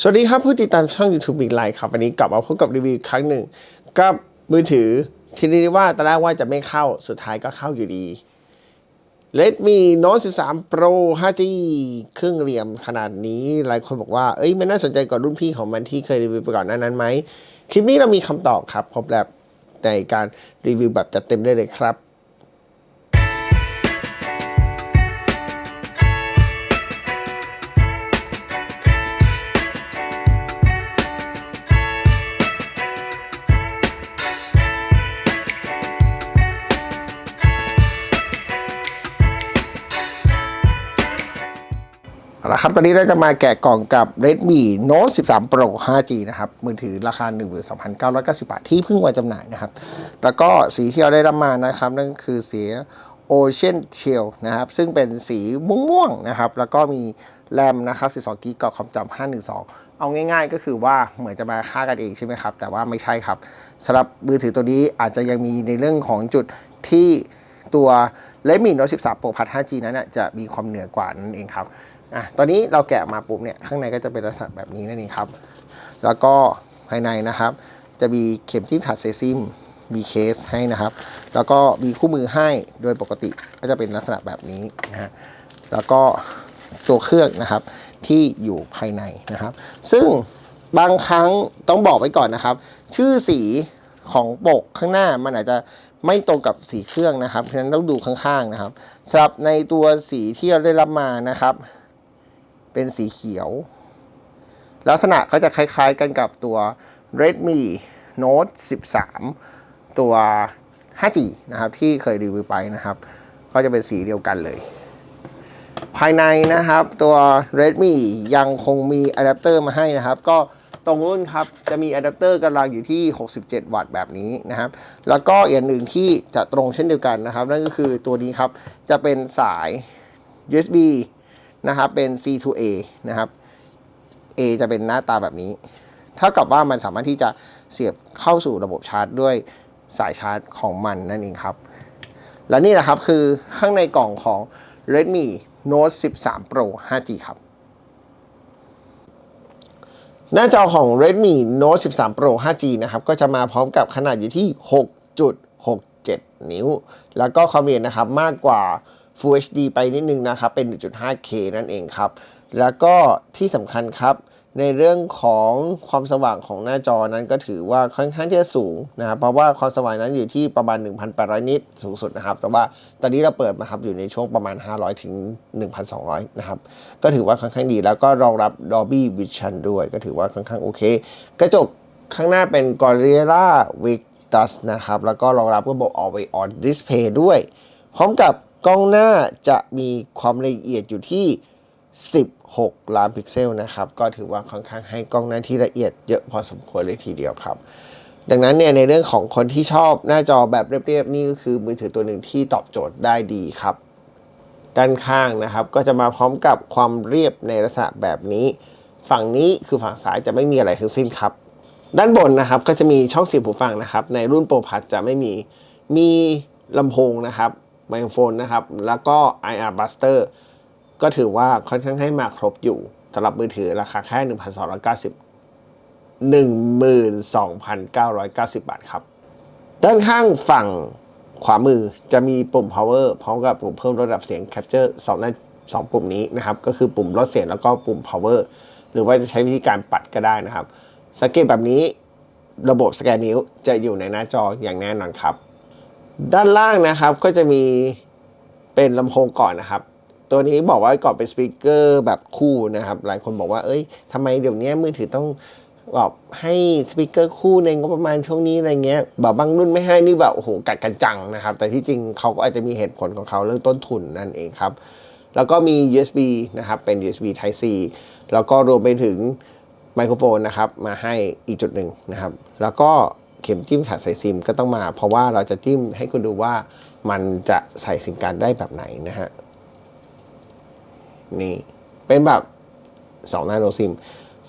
สวัสดีครับผู้ติดตามช่อง YouTube อีกไลน์ครับ วันนี้กลับมาพบกับรีวิวครั้งหนึ่ง กับมือถือที่เรียกว่าตอนแรกว่าจะไม่เข้าสุดท้ายก็เข้าอยู่ดี Redmi Note 13 Pro 5G เครื่องเหลี่ยมขนาดนี้ หลายคนบอกว่า เอ้ยมันน่าสนใจกว่ารุ่นพี่ของมันที่เคยรีวิวไปก่อนหน้านั้นไหม คลิปนี้เรามีคำตอบครับครบแล้วในการรีวิวแบบจัดเต็มได้เลยครับ เอาละครับ ตอนนี้เราจะมาแกะกล่องกับ Redmi Note 13 Pro 5G นะครับ มือถือราคา 12,990 บาท ที่เพิ่งวางจำหน่ายนะครับ แล้วก็สีที่เราได้รับมานะครับ นั่นคือสี Ocean teal นะครับ ซึ่งเป็นสีม่วงๆนะครับ แล้วก็มีแรมนะครับ 12กิกกับความจำ512 เอาง่ายๆ ก็คือว่าเหมือนจะมาฆ่ากันเองใช่ไหมครับ แต่ว่าไม่ใช่ครับสำหรับมือถือตัวนี้อาจจะยังมีในเรื่องของจุดที่ตัว Redmi Note 13 Pro Plus 5G นั้นนะจะมีความเหนือกว่านั่นเองครับ อะตอนนี้เราแกะมาปุ๊บเนี่ยข้างในก็จะเป็นลักษณะแบบนี้นั่นเองครับ แล้วก็ภายในนะครับ จะมีเข็มจิ้มถัดเซซิมมีเคสให้นะครับ แล้วก็มีคู่มือให้โดยปกติก็จะเป็นลักษณะแบบนี้นะฮะแล้วก็ตัวเครื่องนะครับที่อยู่ภายในนะครับ ซึ่งบางครั้งต้องบอกไว้ก่อนนะครับ ชื่อสีของปกข้างหน้ามันอาจจะไม่ตรงกับสีเครื่องนะครับเพราะฉะนั้นต้องดูข้างๆนะครับสำหรับในตัวสีที่เราได้รับมานะครับ เป็นสีเขียว ลักษณะก็จะคล้ายๆกันกับตัว Redmi Note 13 ตัว 5G นะครับ ที่เคยรีวิวไปนะครับ ก็จะเป็นสีเดียวกันเลย ภายในนะครับตัว Redmi ยังคงมีอะแดปเตอร์มาให้นะครับ ก็ตรงรุ่นครับ จะมีอะแดปเตอร์กำลังอยู่ที่ 67 วัตต์แบบนี้นะครับ แล้วก็อีกอย่างหนึ่งที่จะตรงเช่นเดียวกันนะครับ นั่นก็คือตัวนี้ครับ จะเป็นสาย USB นะครับเป็น C to A นะครับ A จะเป็นหน้าตาแบบนี้ เท่ากับว่ามันสามารถที่จะเสียบเข้าสู่ระบบชาร์จด้วยสายชาร์จของมันนั่นเองครับ และนี่นะครับคือข้างในกล่องของ Redmi Note 13 Pro 5G ครับหน้าจอของ Redmi Note 13 Pro 5G นะครับ ก็จะมาพร้อมกับขนาดอยู่ที่ 6.67 นิ้ว แล้วก็ความละเอียดนะครับมากกว่า Full HD ไปนิดนึงนะครับ เป็น 1.5K นั่นเองครับ แล้วก็ที่สำคัญครับในเรื่องของความสว่างของหน้าจอนั้นก็ถือว่าค่อนข้างที่จะสูงนะครับเพราะว่าความสว่างนั้นอยู่ที่ประมาณ 1,800 นิตสูงสุดนะครับ แต่ว่าตอนนี้เราเปิดมาครับอยู่ในช่วงประมาณ 500 ถึง 1,200 นะครับ ก็ถือว่าค่อนข้างดีแล้วก็รองรับ Dolby Vision ด้วย ก็ถือว่าค่อนข้างโอเค กระจกข้างหน้าเป็น Gorilla Victus นะครับ แล้วก็รองรับระบบ Always On Display ด้วย พร้อมกับ กล้องหน้าจะมีความละเอียดอยู่ที่ 16 ล้านพิกเซลนะครับ ก็ถือว่าค่อนข้างให้กล้องหน้าที่ละเอียดเยอะพอสมควรเลยทีเดียวครับ ดังนั้นเนี่ยในเรื่องของคนที่ชอบหน้าจอแบบเรียบๆนี่ก็คือมือถือตัวหนึ่งที่ตอบโจทย์ได้ดีครับ ด้านข้างนะครับ ก็จะมาพร้อมกับความเรียบในลักษณะแบบนี้ ฝั่งนี้คือฝั่งซ้ายจะไม่มีอะไรทั้งสิ้นครับ ด้านบนนะครับก็จะมีช่องเสียบหูฟังนะครับ ในรุ่นโปรพัทจะไม่มีมีลำโพงนะครับ ไมโครโฟนนะครับ แล้วก็ IR Buster ก็ถือว่าค่อนข้างให้มาครบอยู่สำหรับมือถือราคาแค่ 1,290 12,990 บาทครับ ด้านข้างฝั่งขวามือจะมีปุ่ม power พร้อมกับปุ่มเพิ่มระดับเสียง capture สองหน้าสองปุ่มนี้นะครับ ก็คือปุ่มลดเสียงแล้วก็ปุ่ม power หรือว่าจะใช้วิธีการปัดก็ได้นะครับ สังเกตแบบนี้ระบบสแกนนิ้วจะอยู่ในหน้าจออย่างแน่นอนครับ ด้านล่างนะครับก็จะมีเป็นลำโพงก่อนนะครับ ตัวนี้บอกว่าก่อนเป็นสปีกเกอร์แบบคู่นะครับ หลายคนบอกว่า เอ้ยทำไมเดี๋ยวนี้มือถือต้องแบบให้สปีกเกอร์คู่ในงบประมาณช่วงนี้อะไรเงี้ยแบบบางรุ่นไม่ให้นี่แบบโอ้โหกัดกันจังนะครับ แต่ที่จริงเขาก็อาจจะมีเหตุผลของเขาเรื่องต้นทุนนั่นเองครับ แล้วก็มี USB นะครับ เป็น USB Type C แล้วก็รวมไปถึงไมโครโฟนนะครับ มาให้อีกจุดหนึ่งนะครับ แล้วก็ เข็มจิ้มถัดใส่ซิมก็ต้องมา เพราะว่าเราจะจิ้มให้คุณดูว่ามันจะใส่ซิมการได้แบบไหนนะฮะนี่เป็นแบบ2นาโนซิม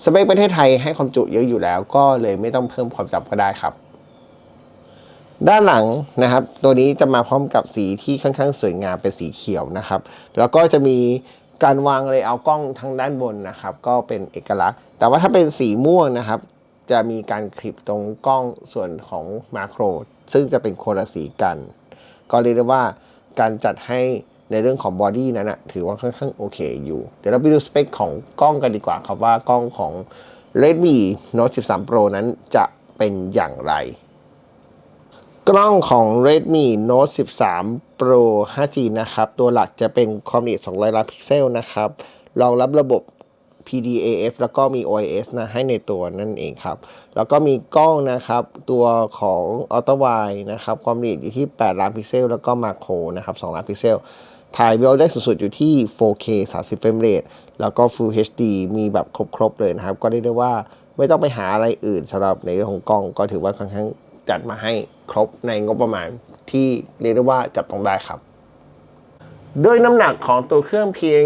สเปคประเทศไทยให้ความจุเยอะอยู่แล้ว ก็เลยไม่ต้องเพิ่มความจำก็ได้ครับ ด้านหลังนะครับ ตัวนี้จะมาพร้อมกับสีที่ค่อนข้างสวยงามเป็นสีเขียวนะครับ แล้วก็จะมีการวางเลยเอากล้องทางด้านบนนะครับ ก็เป็นเอกลักษณ์ แต่ว่าถ้าเป็นสีม่วงนะครับ จะมีการคลิปตรงกล้องส่วนของมาโคร ซึ่งจะเป็นโคนละสีกัน ก็เรียกได้ว่าการจัดให้ในเรื่องของบอดี้นั้นนะถือว่าค่อนข้างโอเคอยู่ เดี๋ยวเราไปดูสเปคของกล้องกันดีกว่าครับว่ากล้องของ Redmi Note 13 Pro นั้นจะเป็นอย่างไร กล้องของ Redmi Note 13 Pro 5G นะครับ ตัวหลักจะเป็นความละเอียด 200 ล้านพิกเซลนะครับ รองรับระบบ PDAF แล้วก็มี OIS นะให้ในตัวนั่นเองครับ แล้วก็มีกล้องนะครับ ตัวของ Ultra Wide นะครับ ความละเอียดอยู่ที่ 8 ล้านพิกเซล แล้วก็มาโครนะครับ 2 ล้านพิกเซล ถ่ายวิดีโอได้สุดๆอยู่ที่ 4K 30 เฟรมเรทแล้วก็ Full HD มีแบบครบ ๆ เลยนะครับ ก็เรียกได้ว่าไม่ต้องไปหาอะไรอื่นสำหรับในเรื่องของกล้องก็ถือว่าค่อนข้างจัดมาให้ครบในงบประมาณที่เรียกได้ว่าจับต้องได้ครับ ด้วยน้ำหนักของตัวเครื่องเพียง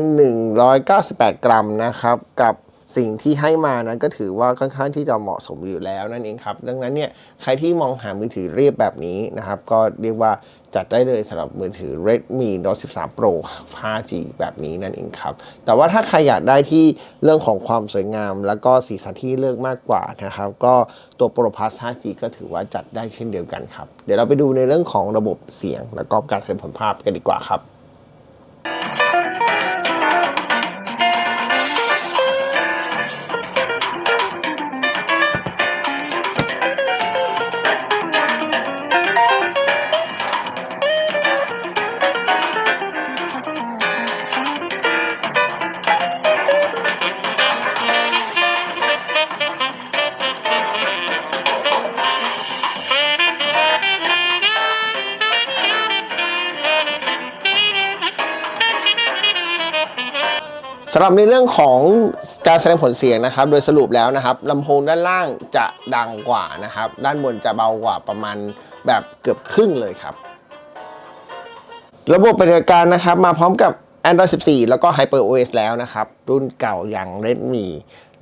198 กรัมนะครับ กับสิ่งที่ให้มานั้นก็ถือว่าค่อนข้างที่จะเหมาะสมอยู่แล้วนั่นเองครับ ดังนั้นเนี่ยใครที่มองหามือถือเรียบแบบนี้นะครับ ก็เรียกว่าจัดได้เลยสำหรับมือถือ Redmi Note 13 Pro 5G แบบนี้นั่นเองครับ แต่ว่าถ้าใครอยากได้ที่เรื่องของความสวยงาม แล้วก็สีสันที่เลือกมากกว่านะครับ ก็ตัว Pro Plus 5G ก็ถือว่าจัดได้เช่นเดียวกันครับ เดี๋ยวเราไปดูในเรื่องของระบบเสียง แล้วก็การเซ็นผลภาพกันดีกว่าครับ สำหรับในเรื่องของการแสดงผลเสียงนะครับ โดยสรุปแล้วนะครับลำโพงด้านล่างจะดังกว่านะครับ ด้านบนจะเบากว่าประมาณแบบเกือบครึ่งเลยครับ ระบบปฏิบัติการนะครับ มาพร้อมกับ Android 14 แล้วก็ HyperOS แล้วนะครับ รุ่นเก่าอย่าง Redmi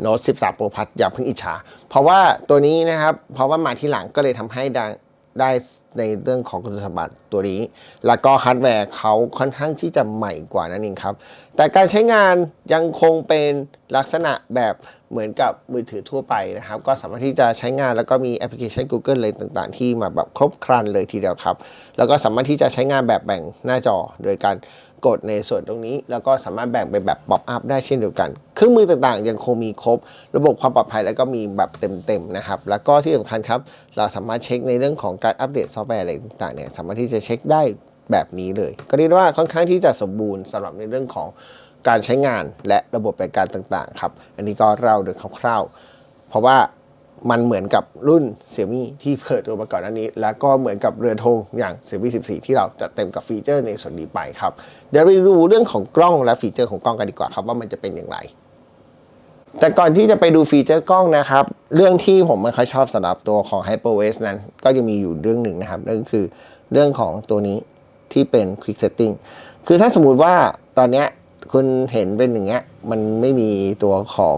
Note 13 Pro Plus อย่าเพิ่งอิจฉา เพราะว่าตัวนี้นะครับ เพราะว่ามาที่หลังก็เลยทำให้ดัง ได้ในเรื่องของคุณสมบัติตัวนี้ แล้วก็ฮาร์ดแวร์เขาค่อนข้างที่จะใหม่กว่านั่นเองครับ แต่การใช้งานยังคงเป็นลักษณะแบบเหมือนกับมือถือทั่วไปนะครับ ก็สามารถที่จะใช้งานแล้วก็มีแอปพลิเคชัน Google เลยต่างๆ ที่มาแบบครบครันเลยทีเดียวครับ แล้วก็สามารถที่จะใช้งานแบบแบ่งหน้าจอโดยการ กดในส่วนตรงนี้ แล้วก็สามารถแบ่งเป็นแบบป๊อปอัพได้เช่นเดียวกันเครื่องมือต่างๆ ยังคงมีครบ ระบบความปลอดภัยแล้วก็มีแบบเต็มๆนะครับ แล้วก็ที่สำคัญครับ เราสามารถเช็คในเรื่องของการอัปเดตซอฟต์แวร์อะไรต่างๆเนี่ยสามารถที่จะเช็คได้แบบนี้เลย ก็เรียกว่าค่อนข้างที่จะสมบูรณ์สำหรับในเรื่องของการใช้งานและระบบปฏิบัติการต่างๆครับ อันนี้ก็เล่าโดยคร่าวๆ เพราะว่า มันเหมือนกับรุ่น Xiaomi ที่เปิดตัวมาก่อนหน้านี้ แล้วก็เหมือนกับเรือธงอย่าง Xiaomi 14ที่เราจะเต็มกับฟีเจอร์ในส่วนนี้ไปครับ เดี๋ยวไปดูเรื่องของกล้องและฟีเจอร์ของกล้องกันดีกว่าครับว่ามันจะเป็นอย่างไร แต่ก่อนที่จะไปดูฟีเจอร์กล้องนะครับ เรื่องที่ผมไม่ค่อยชอบสำหรับตัวของ HyperOS นั้น ก็จะมีอยู่เรื่องหนึ่งนะครับนั่นก็คือเรื่องของตัวนี้ที่เป็น Quick Setting คือถ้าสมมุติว่าตอนเนี้ยคุณเห็นเป็นอย่างเงี้ยมันไม่มีตัวของ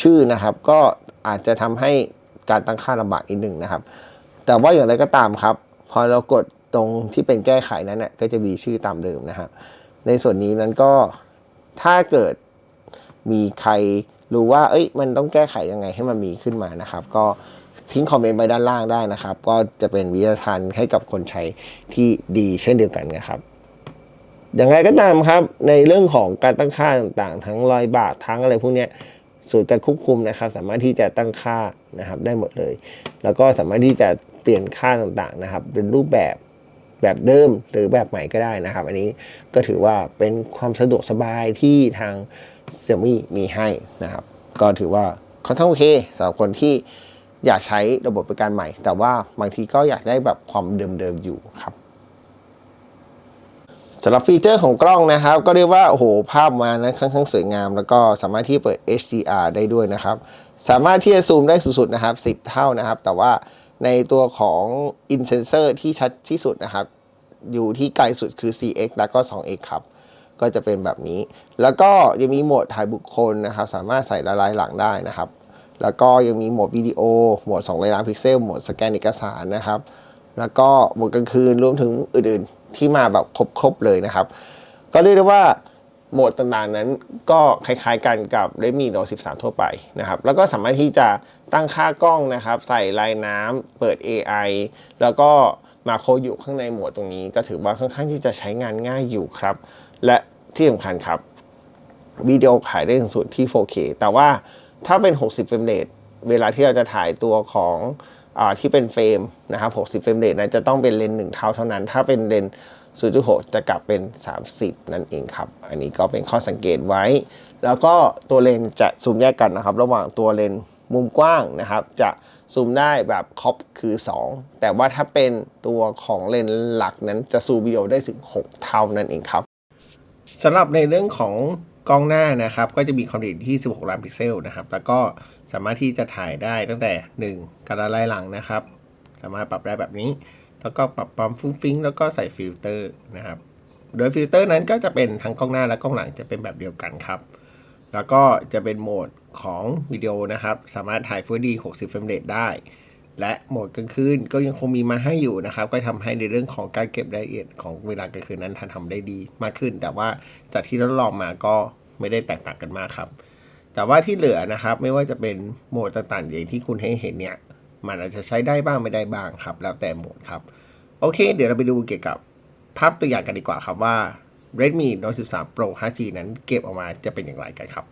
ชื่อนะครับ ก็อาจจะทำให้ การตั้งค่าลำบากนิดหนึ่งนะครับ แต่ว่าอย่างไรก็ตามครับ พอเรากดตรงที่เป็นแก้ไขนั้นน่ะก็จะมีชื่อตามเดิมนะครับ ในส่วนนี้นั้นก็ถ้าเกิดมีใครรู้ว่า เอ้ย มันต้องแก้ไขยังไงให้มันมีขึ้นมานะครับ ก็ทิ้งคอมเมนต์ไว้ด้านล่างได้นะครับ ก็จะเป็นวิทยาทานให้กับคนใช้ที่ดีเช่นเดียวกันนะครับอย่างไรก็ตามครับในเรื่องของการตั้งค่าต่างๆ ทั้งรอยบาททั้งอะไรพวกนี้ สูตรการควบคุมนะครับ สามารถที่จะตั้งค่านะครับได้หมดเลย แล้วก็สามารถที่จะเปลี่ยนค่าต่างๆนะครับ เป็นรูปแบบแบบเดิมหรือแบบใหม่ก็ได้นะครับ อันนี้ก็ถือว่าเป็นความสะดวกสบายที่ทางเซี่ยมี่มีให้นะครับ ก็ถือว่าค่อนข้างโอเคสำหรับคนที่อยากใช้ระบบประกันใหม่ แต่ว่าบางทีก็อยากได้แบบความเดิมๆอยู่ครับ สำหรับฟีเจอร์ของกล้องนะครับ ก็เรียกว่าโอ้โหภาพมานั้นค่อนข้างสวยงาม แล้วก็สามารถที่เปิด HDR ได้ด้วยนะครับ สามารถที่จะซูมได้สุดๆนะครับ 10 เท่านะครับ แต่ว่าในตัวของ in sensor ที่ชัดที่สุดนะครับ อยู่ที่ไกลสุดคือ 4x แล้วก็ 2x ครับ ก็จะเป็นแบบนี้ แล้วก็ยังมีโหมดถ่ายบุคคลนะครับ สามารถใส่ละลายหลังได้นะครับ แล้วก็ยังมีโหมดวิดีโอโหมด2ล้านพิกเซลโหมดสแกนเอกสารนะครับ แล้วก็โหมดกลางคืนรวมถึงอื่นๆ ที่มาแบบครบๆเลยนะครับ ก็เรียกได้ว่าโหมดต่างๆนั้นก็คล้ายๆกันกับ Redmi Note 13 ทั่วไปนะครับ แล้วก็สามารถที่จะตั้งค่ากล้องนะครับ ใส่ลายน้ำเปิด AI แล้วก็มาโคอยู่ข้างในโหมดตรงนี้ ก็ถือว่าค่อนข้างที่จะใช้งานง่ายอยู่ครับ และที่สำคัญครับวิดีโอถ่ายได้ถึงสุดที่ 4K แต่ว่าถ้าเป็น 60เฟรมเรทเวลาที่เราจะถ่ายตัวของ ที่เป็นเฟรมนะครับ60 เฟรมเรทนั้นจะต้องเป็นเลนส์หนึ่งเท่าเท่านั้น ถ้าเป็นเลนส์0.6 จะกลับเป็น 30 นั่นเองครับ อันนี้ก็เป็นข้อสังเกตไว้ แล้วก็ตัวเลนจะซูมแยกกันนะครับ ระหว่างตัวเลนมุมกว้างนะครับ จะซูมได้แบบครอปคือ 2 แต่ว่าถ้าเป็นตัวของเลนหลักนั้นจะซูมวิดีโอได้ถึง 6 เท่านั่นเองครับสำหรับในเรื่องของ กล้องหน้านะครับ ก็จะมีความละเอียดที่ 16 ล้านพิกเซลนะครับ แล้วก็สามารถที่จะถ่ายได้ตั้งแต่ 1การไลหลังนะครับ สามารถปรับได้แบบนี้ แล้วก็ปรับความฟุ้งฟิ้งแล้วก็ใส่ฟิลเตอร์นะครับ โดยฟิลเตอร์นั้นก็จะเป็นทั้งกล้องหน้าและกล้องหลังจะเป็นแบบเดียวกันครับ แล้วก็จะเป็นโหมดของวิดีโอนะครับ สามารถถ่าย Full HD 60เฟรมเรทได้ และโหมดกลางคืนก็ยังคงมีมาให้อยู่นะครับ ก็ทำให้ในเรื่องของการเก็บรายละเอียดของเวลากลางคืนนั้นทำได้ดีมากขึ้น แต่ว่าจากที่ทดลองมาก็ ไม่ได้แตกต่างกันมากครับ แต่ว่าที่เหลือนะครับ ไม่ว่าจะเป็นโหมดต่างๆอย่างที่คุณให้เห็นเนี่ย มันอาจจะใช้ได้บ้างไม่ได้บ้างครับ แล้วแต่โหมดครับ โอเค เดี๋ยวเราไปดูเกี่ยวกับภาพตัวอย่างกันดีกว่าครับว่า Redmi Note 13 Pro 5G นั้นเก็บออกมาจะเป็นอย่างไรกันครับ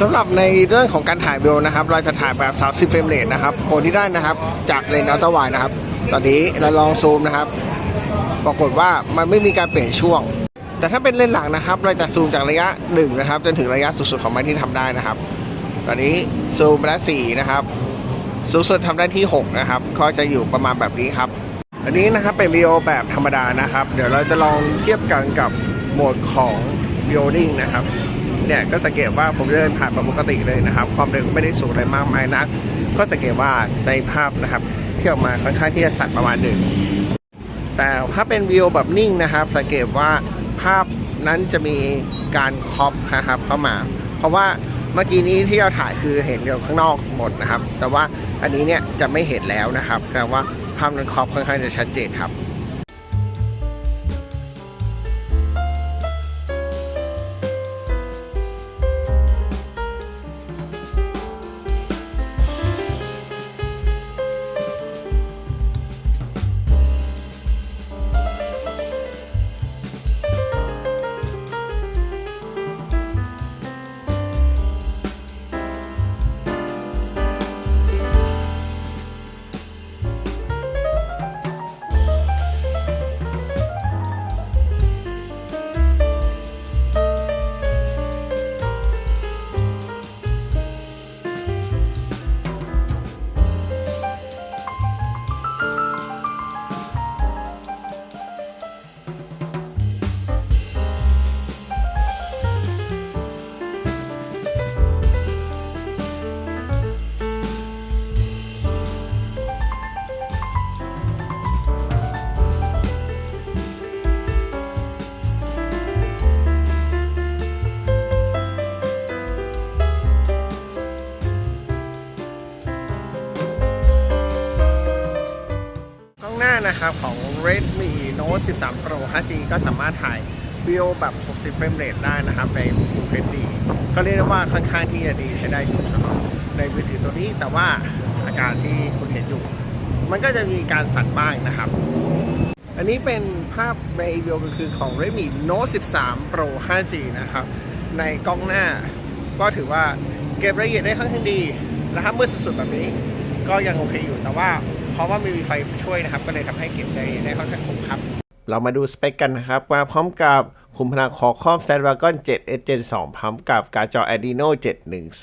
สำหรับในเรื่องของการถ่ายวิดีโอนะครับ เราจะถ่ายแบบ 30 เฟรมเรทนะครับโอนที่ได้นะครับ จากเลนส์อัลตร้าไวนะครับ ตอนนี้เราลองซูมนะครับ ปรากฏว่ามันไม่มีการเปลี่ยนช่วง แต่ถ้าเป็นเลนส์หลังนะครับ เราจะซูมจากระยะ1นะครับจนถึงระยะสุดๆของมันที่ทำได้นะครับ ตอนนี้ซูมไปแล้ว4นะครับ สูงสุดทำได้ที่ 6 นะครับ ก็จะอยู่ประมาณแบบนี้ครับ อันนี้นะครับเป็นวิดีโอแบบธรรมดานะครับ เดี๋ยวเราจะลองเทียบกันกับโหมดของวิโอนิ่งนะครับ เนี่ยก็สังเกตว่าผมเดินผ่านปกติเลยนะครับ ความเร็วก็ไม่ได้สูงอะไรมากมายนัก ก็สังเกตว่าในภาพนะครับที่ออกมาค่อนข้างที่จะสั่นประมาณหนึ่งแต่ถ้าเป็นวิดีโอแบบนิ่งนะครับ สังเกตว่าภาพนั้นจะมีการครอปนะครับเข้ามา เพราะว่าเมื่อกี้นี้ที่เราถ่ายคือเห็นเดียวข้างนอกหมดนะครับ แต่ว่าอันนี้เนี่ยจะไม่เห็นแล้วนะครับ แต่ว่าภาพนั้นครอปค่อนข้างจะชัดเจนครับ นะครับของ Redmi Note 13 Pro 5G ก็สามารถถ่ายวิดีโอแบบ 60 เฟรมเรทได้นะครับใน Full HD ก็เรียกได้ว่าค่อนข้างที่จะดีใช้ได้ชุดสำหรับในมือถือตัวนี้ แต่ว่าอาการที่คุณเห็นอยู่ มันก็จะมีการสั่นบ้างนะครับ อันนี้เป็นภาพในวิดีโอก็คือของ Redmi Note 13 Pro 5G นะครับ ในกล้องหน้าก็ถือว่าเก็บรายละเอียดได้ค่อนข้างดีนะครับมืดสุดๆแบบนี้ก็ยังโอเคอยู่แต่ว่า เพราะว่ามีไฟช่วยนะครับ ก็เลยทำให้เก็บได้ได้ค่อนข้างคมครับ เรามาดูสเปคกันนะครับมาพร้อมกับคุมพลังคอคอม Snapdragon 7 S Gen 2พร้อมกับการ์ดจอ Adreno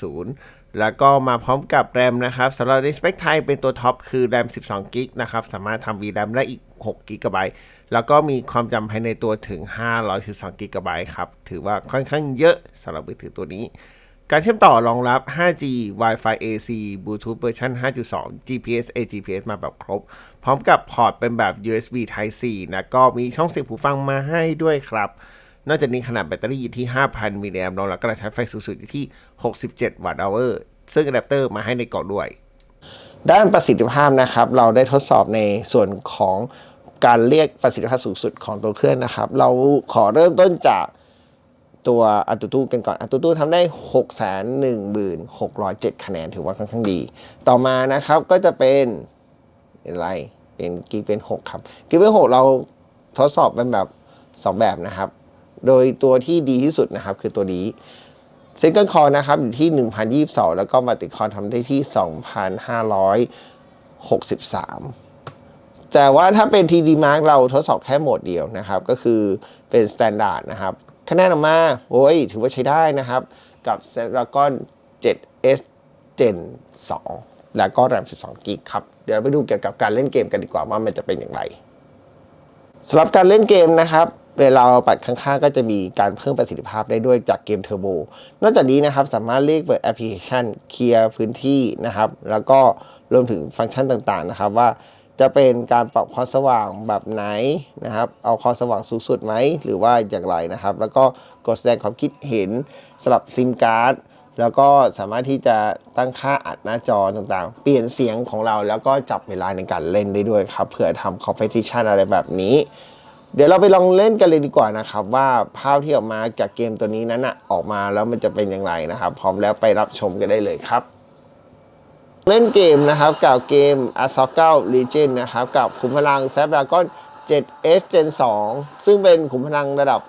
710 แล้วก็มาพร้อมกับแรมนะครับสำหรับในสเปคไทยเป็นตัวท็อปคือแรม 12กิกนะครับ สามารถทำ VRAM ได้อีก6กิกะไบต์แล้วก็มีความจำภายในตัวถึง 512กิกะไบต์ครับ ถือว่าค่อนข้างเยอะสำหรับมือถือตัวนี้ การเชื่อมต่อรองรับ 5G Wi-Fi AC Bluetooth เวอร์ชัน5.2 GPS AGPS มาแบบครบ พร้อมกับพอร์ตเป็นแบบ USB Type C นะ ก็มีช่องเสียบหูฟังมาให้ด้วยครับ นอกจากนี้ขนาดแบตเตอรี่อยู่ที่ 5,000 มิลลิแอมป์รองรับกระแสไฟสูงสุดอยู่ที่ 67 วัตต์อวร์ซึ่งอะแดปเตอร์มาให้ในกล่องด้วย ด้านประสิทธิภาพนะครับ เราได้ทดสอบในส่วนของการเรียกประสิทธิภาพสูงสุดของตัวเครื่องนะครับ เราขอเริ่มต้นจาก ตัวอัตุตูกันก่อนอัตุตูทำได้ 6 1 6 0 7 คะแนนถือว่าค่อนข้างดี ต่อมานะครับก็จะเป็นอะไรเป็นกีเป็น 6 ครับกีเป็น 6 เราทดสอบเป็นแบบ 2 แบบนะครับ โดยตัวที่ดีที่สุดนะครับคือตัวนี้ซิงเกิลคอร์นะครับอยู่ที่ 1,022 แล้วก็มัลติคอร์ทำได้ที่ 2,563 แต่ว่าถ้าเป็น TD Mark เราทดสอบแค่โหมดเดียวนะครับ ก็คือเป็น Standard นะครับ คะแนนออกมาโอ้ยถือว่าใช้ได้นะครับ กับ Snapdragon 7S Gen 2 แล้วก็ RAM 12 g b ครับ เดี๋ยวเราไปดูเกี่ยวกับการเล่นเกมกันดีกว่าว่ามันจะเป็นอย่างไรสำหรับการเล่นเกมนะครับเวลาเราปัดข้างๆ ก็จะมีการเพิ่มประสิทธิภาพได้ด้วยจากเกมเทอร์โบ นอกจากนี้นะครับสามารถเรียกเปิดแอปพลิเคชันเคลียร์พื้นที่นะครับ แล้วก็รวมถึงฟังก์ชันต่างๆนะครับว่า จะเป็นการปรับความสว่างแบบไหนนะครับ เอาความสว่างสูงสุดไหม หรือว่าอย่างไรนะครับ แล้วก็กดแสดงความคิดเห็นสำหรับซิมการ์ดแล้วก็สามารถที่จะตั้งค่าอัดหน้าจอต่างๆ เปลี่ยนเสียงของเราแล้วก็จับเวลาในการเล่นได้ด้วยครับเผื่อทำคอมเพติชันอะไรแบบนี้ เดี๋ยวเราไปลองเล่นกันเลยดีกว่านะครับ ว่าภาพที่ออกมาจากเกมตัวนี้นั้นนะออกมาแล้วมันจะเป็นอย่างไรนะครับ พร้อมแล้วไปรับชมกันได้เลยครับ เล่นเกมนะครับกับเกม a s a k Legend นะครับกับขุมพลัง Snapdragon 7S Gen 2 ซึ่งเป็นขุมพลังระดับ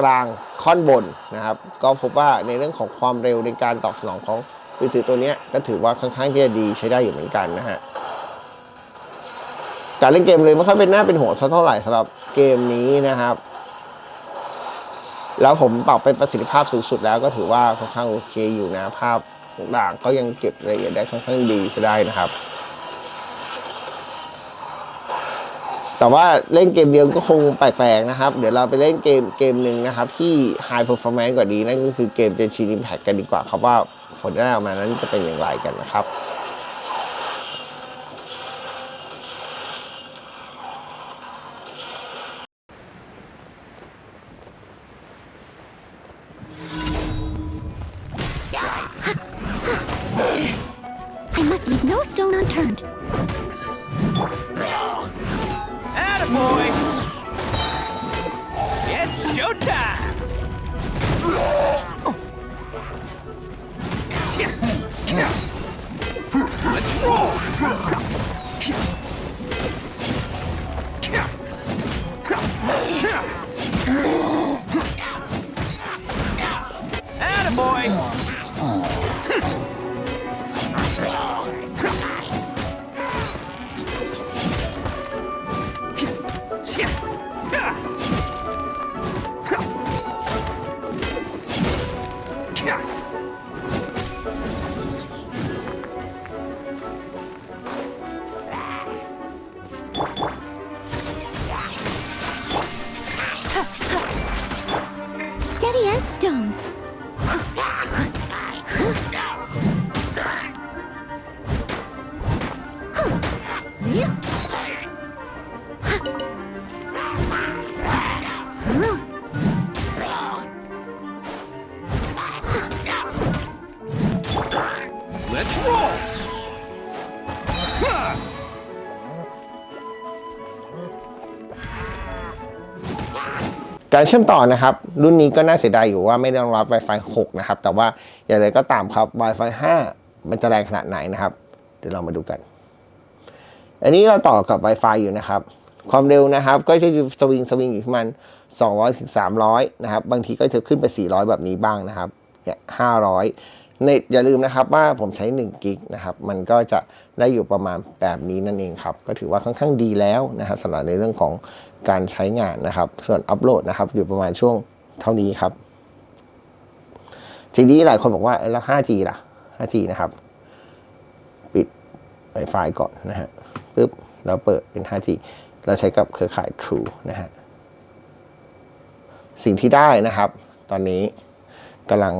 กลางค่อนบนนะครับ ก็พบว่าในเรื่องของความเร็วในการตอบสนองของมือถือตัวนี้ก็ถือว่าค่อนข้างที่จะดีใช้ได้อยู่เหมือนกันนะฮะการเล่นเกมเลยไม่ค่อยเป็นหน้าเป็นหัวสักเท่าไหร่สำหรับเกมนี้นะครับ แล้วผมปรับเป็นประสิทธิภาพสูงสุดแล้วก็ถือว่าค่อนข้างโอเคอยู่นะภาพ ต่างๆก็ยังเก็บรายละเอียดได้ค่อนข้างดีใช้ได้นะครับ แต่ว่าเล่นเกมเดียวก็คงแปลกๆนะครับ เดี๋ยวเราไปเล่นเกมเกมหนึ่งนะครับ ที่ High Performance กว่านี้นั่นก็คือเกมเจนชีนิมแพ็คกันดีกว่าครับว่าผลได้ออกมานั้นจะเป็นอย่างไรกันนะครับ การเชื่อมต่อนะครับ รุ่นนี้ก็น่าเสียดายอยู่ว่าไม่ได้รองรับ Wi-Fi 6 นะครับ แต่ว่าอย่างไรก็ตามครับ Wi-Fi 5 มันจะแรงขนาดไหนนะครับ เดี๋ยวเรามาดูกัน อันนี้เราต่อกับ Wi-Fi อยู่นะครับ ความเร็วนะครับ ก็จะสวิงสวิงอยู่ที่ประมัน200ถึง300 นะครับ บางทีก็จะขึ้นไป 400 แบบนี้บ้างนะครับเนี่ย500 เน็ตอย่าลืมนะครับว่าผมใช้1กิกนะครับ มันก็จะได้อยู่ประมาณแบบนี้นั่นเองครับ ก็ถือว่าค่อนข้างดีแล้วนะครับสำหรับในเรื่องของ การใช้งานนะครับ ส่วนอัปโหลดนะครับอยู่ประมาณช่วงเท่านี้ครับ ทีนี้หลายคนบอกว่าแล้ว 5G ล่ะ 5G นะครับ ปิด Wi-Fi ก่อนนะฮะปึ๊บแล้วเปิดเป็น 5G เราใช้กับเครือข่าย True นะฮะสิ่งที่ได้นะครับ ตอนนี้กำลัง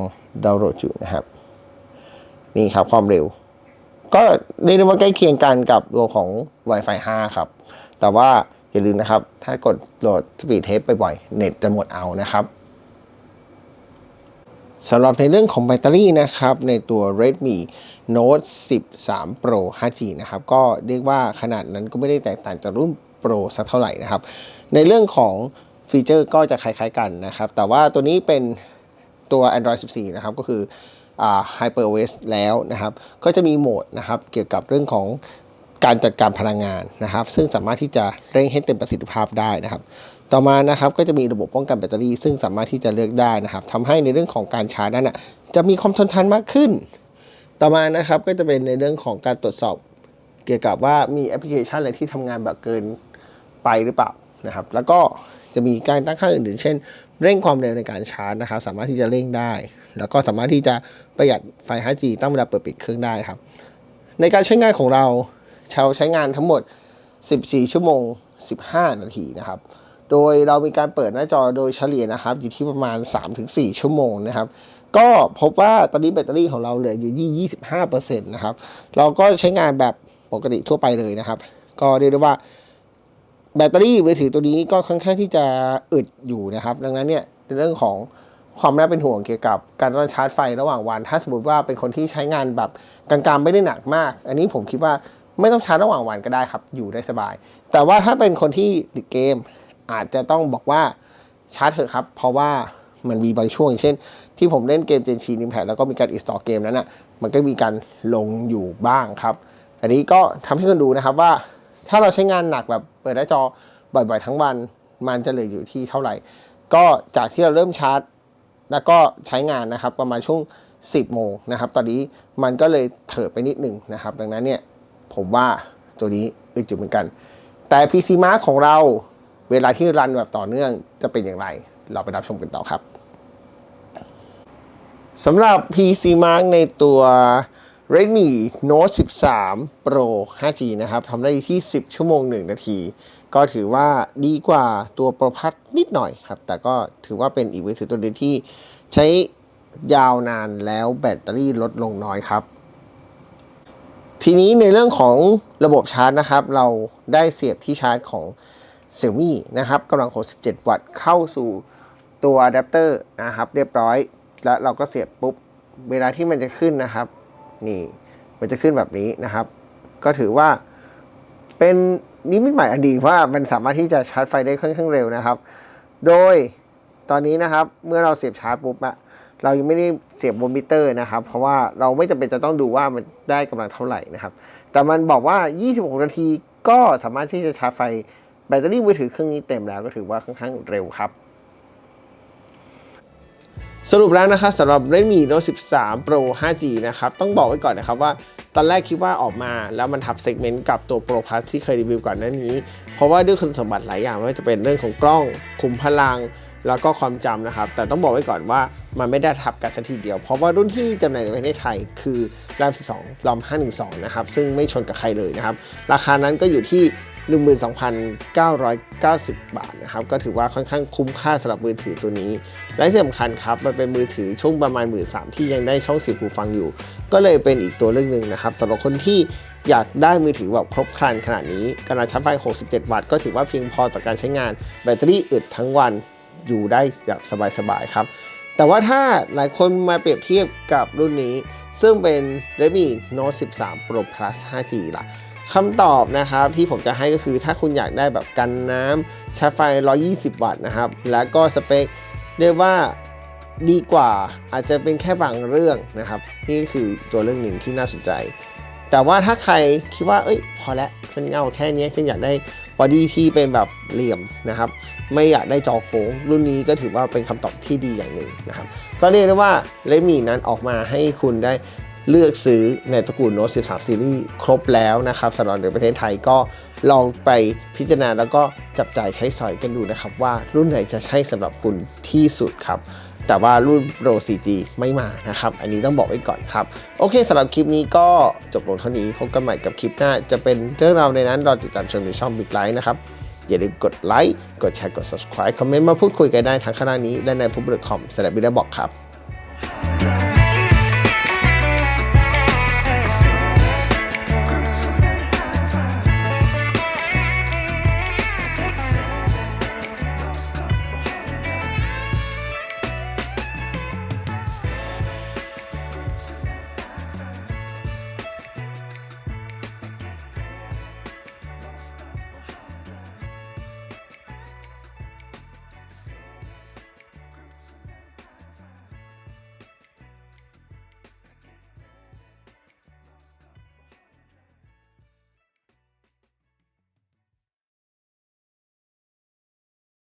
ดาวน์โหลดอยู่นะครับ นี่ครับความเร็ว ก็เรียกได้ว่าใกล้เคียงกันกับตัวของ Wi-Fi 5 ครับ แต่ว่า อย่าลืมนะครับ ถ้ากดโหลดสปีดเทสบ่อยๆ เน็ตจะหมดเอานะครับสำหรับในเรื่องของแบตเตอรี่นะครับ ในตัว Redmi Note 13 Pro 5G นะครับ ก็เรียกว่าขนาดนั้นก็ไม่ได้แตกต่างจากรุ่น Pro สักเท่าไหร่นะครับ ในเรื่องของฟีเจอร์ก็จะคล้ายๆกันนะครับ แต่ว่าตัวนี้เป็นตัว Android 14 นะครับ ก็คืออ HyperOS แล้วนะครับ ก็จะมีโหมดนะครับ เกี่ยวกับเรื่องของ การจัดการพลังงานนะครับ ซึ่งสามารถที่จะเร่งให้เต็มประสิทธิภาพได้นะครับ ต่อมานะครับก็จะมีระบบป้องกันแบตเตอรี่ ซึ่งสามารถที่จะเลือกได้นะครับทำให้ในเรื่องของการชาร์จนั้นนะจะมีความทนทานมากขึ้น ต่อมานะครับก็จะเป็นในเรื่องของการตรวจสอบ เกี่ยวกับว่ามีแอปพลิเคชันอะไรที่ทำงานแบบเกินไปหรือเปล่านะครับ แล้วก็จะมีการตั้งค่าอื่นๆ เช่น เร่งความเร็วในการชาร์จนะครับ สามารถที่จะเร่งได้ แล้วก็สามารถที่จะประหยัดไฟ 5G ตั้งเวลาเปิดปิดเครื่องได้ครับ ในการใช้งานของเรา ชาวใช้งานทั้งหมด 14 ชั่วโมง 15 นาทีนะครับ โดยเรามีการเปิดหน้าจอโดยเฉลี่ยนะครับ อยู่ที่ประมาณ 3-4 ชั่วโมงนะครับก็พบว่าตอนนี้แบตเตอรี่ของเราเหลืออยู่ที่ 25%นะครับ เราก็ใช้งานแบบปกติทั่วไปเลยนะครับ ก็เรียกได้ว่าแบตเตอรี่มือถือตัวนี้ก็ค่อนข้างที่จะอึดอยู่นะครับ ดังนั้นเนี่ยในเรื่องของความน่าเป็นห่วงเกี่ยวกับการต้องชาร์จไฟระหว่างวัน ถ้าสมมติว่าเป็นคนที่ใช้งานแบบกลางๆไม่ได้หนักมาก อันนี้ผมคิดว่า ไม่ต้องชาร์จระหว่างวันก็ได้ครับ อยู่ได้สบาย แต่ว่าถ้าเป็นคนที่ติดเกม อาจจะต้องบอกว่าชาร์จเถอะครับ เพราะว่ามันมีบางช่วง เช่น ที่ผมเล่นเกมเจนชีนิมแพดแล้วก็มีการอินสตอลเกมนั้นอะมันก็มีการลงอยู่บ้างครับ อันนี้ก็ทำให้คุณดูนะครับว่า ถ้าเราใช้งานหนักแบบเปิดหน้าจอบ่อยๆ ทั้งวัน มันจะเหลืออยู่ที่เท่าไหร่ ก็จากที่เราเริ่มชาร์จ แล้วก็ใช้งานนะครับประมาณช่วง 10 โมงนะครับ ตอนนี้มันก็เลยเถิดไปนิดหนึ่งนะครับ ดังนั้นเนี่ย ผมว่าตัวนี้อึดอยู่เหมือนกัน แต่ PC Mark ของเราเวลาที่รันแบบต่อเนื่องจะเป็นอย่างไร เราไปรับชมกันต่อครับสำหรับ PC Mark ในตัว Redmi Note 13 Pro 5G นะครับทำได้ที่ 10 ชั่วโมง 1 นาที ก็ถือว่าดีกว่าตัวโปรพัทนิดหน่อยครับ แต่ก็ถือว่าเป็นอีกมือถือตัวหนึงที่ใช้ยาวนานแล้วแบตเตอรี่ลดลงน้อยครับ ทีนี้ในเรื่องของระบบชาร์จนะครับ เราได้เสียบที่ชาร์จของ Xiaomi นะครับกำลัง 67 วัตต์เข้าสู่ตัวอะแดปเตอร์นะครับเรียบร้อย แล้วเราก็เสียบปุ๊บ เวลาที่มันจะขึ้นนะครับ นี่ มันจะขึ้นแบบนี้นะครับ ก็ถือว่าเป็นนิมิตใหม่อันดีว่ามันสามารถที่จะชาร์จไฟได้ค่อนข้างเร็วนะครับ โดยตอนนี้นะครับเมื่อเราเสียบชาร์จปุ๊บอะ เรายังไม่ได้เสียบบนมิเตอร์นะครับ เพราะว่าเราไม่จำเป็นจะต้องดูว่ามันได้กำลังเท่าไหร่นะครับ แต่มันบอกว่า 26 นาทีก็สามารถที่จะชาร์จไฟแบตเตอรี่มือถือเครื่องนี้เต็มแล้วก็ถือว่าค่อนข้างเร็วครับ สรุปแล้วนะครับสำหรับ Redmi Note 13 Pro 5G นะครับ ต้องบอกไว้ก่อนนะครับว่า ตอนแรกคิดว่าออกมาแล้วมันทับเซกเมนต์กับตัว Pro Plus ที่เคยรีวิวก่อนหน้านี้ เพราะว่าด้วยคุณสมบัติหลายอย่างไม่ว่าจะเป็นเรื่องของกล้อง คุมพลัง แล้วก็ความจำนะครับ แต่ต้องบอกไว้ก่อนว่า มันไม่ได้ทับกันสักทีเดียว เพราะว่ารุ่นที่จำหน่ายในประเทศไทยคือ RAM 12 ROM 512 นะครับ ซึ่งไม่ชนกับใครเลยนะครับ ราคานั้นก็อยู่ที่ 12,990 บาทนะครับ ก็ถือว่าค่อนข้างคุ้มค่าสำหรับมือถือตัวนี้ และที่สำคัญครับ มันเป็นมือถือช่วงประมาณหมื่นสามที่ยังได้ช่องเสียบหูฟังอยู่ ก็เลยเป็นอีกตัวเลือกหนึ่งนะครับสำหรับคนที่อยากได้มือถือแบบครบครันขนาดนี้กำลังชาร์จไฟ 67 วัตต์ก็ถือว่าเพียงพอต่อการใช้งาน แบตเตอรี่อึดทั้งวันอยู่ได้แบบสบายๆครับ แต่ว่าถ้าหลายคนมาเปรียบเทียบกับรุ่นนี้ ซึ่งเป็น Redmi Note 13 Pro Plus 5G ล่ะคำตอบนะครับที่ผมจะให้ก็คือถ้าคุณอยากได้แบบกันน้ำชาร์จไฟ 120 วัตต์นะครับ แล้วก็สเปคเรียกว่าดีกว่าอาจจะเป็นแค่บางเรื่องนะครับ นี่ก็คือตัวเรื่องหนึ่งที่น่าสนใจ แต่ว่าถ้าใครคิดว่าเอ้ย พอแล้วฉันเอาแค่นี้ฉันอยากได้บอดี้ที่เป็นแบบเหลี่ยมนะครับ ไม่อยากได้จอโค้ง รุ่นนี้ก็ถือว่าเป็นคำตอบที่ดีอย่างหนึ่งนะครับก็เรียกได้ว่าเลมีนั้นออกมาให้คุณได้เลือกซื้อในตระกูล Note 13 Series ครบแล้วนะครับสำหรับในประเทศไทยก็ลองไปพิจารณาแล้วก็จับจ่ายใช้สอยกันดูนะครับ ว่ารุ่นไหนจะใช่สำหรับคุณที่สุดครับ แต่ว่ารุ่น Pro 4G ไม่มานะครับ อันนี้ต้องบอกไว้ก่อนครับ โอเคสำหรับคลิปนี้ก็จบลงเท่านี้พบกันใหม่กับคลิปหน้า จะเป็นเรื่องราวในนั้นรอติดตามชมในช่อง Big Light นะครับ อย่าลืมกดไลค์กดแชร์กด subscribe คอมเมนต์มาพูดคุยกันได้ทางข้างนี้และในพูดคอมสำหรับบิลบอกครับ